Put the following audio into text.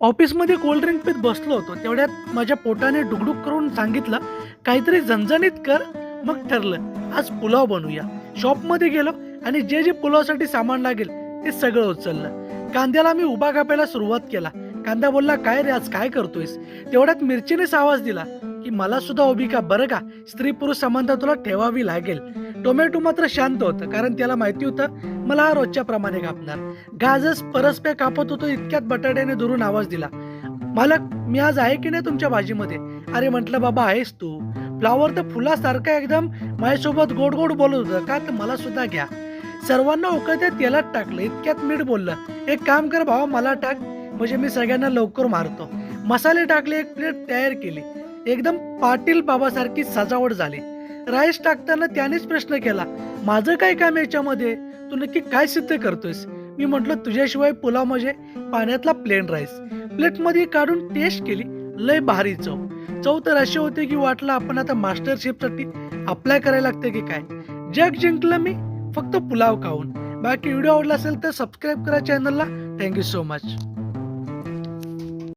ऑफिसमध्ये कोल्ड्रिंक पीत बसलो होतो. तेवढ्यात माझ्या पोटाने डुगडुग करून सांगितलं काहीतरी झणझणीत कर. मग ठरलं आज पुलाव बनवूया. शॉपमध्ये गेलो आणि जे जे पुलावसाठी सामान लागेल ते सगळं उचललं. कांद्याला मी उभा कापायला सुरुवात केला. कांदा बोलला काय रे आज काय करतोयस? तेवढ्यात मिरचीनेच आवाज दिला की मला सुद्धा उभी का? बरं का? स्त्री पुरुष समानता तुला ठेवावी लागेल. टोमॅटो मात्र शांत होतं कारण त्याला माहिती होतं मला हा रोजच्या प्रमाणे कापणार. गाजस परस्पर कापत होतो इतक्यात बटाट्याने दुरून आवाज दिला. मालक मी आज आहे की नाही तुमच्या भाजीमध्ये? अरे म्हटलं बाबा आहेस तू. फ्लावर तर फुलासारखा एकदम माझ्यासोबत गोड गोड बोलत होतं का तर मला सुद्धा घ्या. सर्वांना उकळत्या तेलात टाकलं इतक्यात मीठ बोललं एक काम कर भावा मला टाक. म्हणजे मी सगळ्यांना लवकर मारतो. मसाले टाकले एक प्लेट तयार केली. एकदम पाटील बाबासारखी सजावट झाली. राईस टाकताना त्यानेच प्रश्न केला माझं काय काम याच्यामध्ये? तू नक्की काय सिद्ध करतोयस? मी म्हटलं तुझ्याशिवाय पुलाव म्हणजे पाण्यातला प्लेन राईस. प्लेटमध्ये काढून टेस्ट केली लय भारी चव. चव तर अशी होते की वाटलं आपण आता मास्टरसाठी अप्लाय करायला लागते की काय? जग जिंकलं मी फक्त पुलाव खाऊन. बाकी व्हिडिओ आवडला असेल तर सबस्क्राईब करा चॅनलला थँक्यू सो मच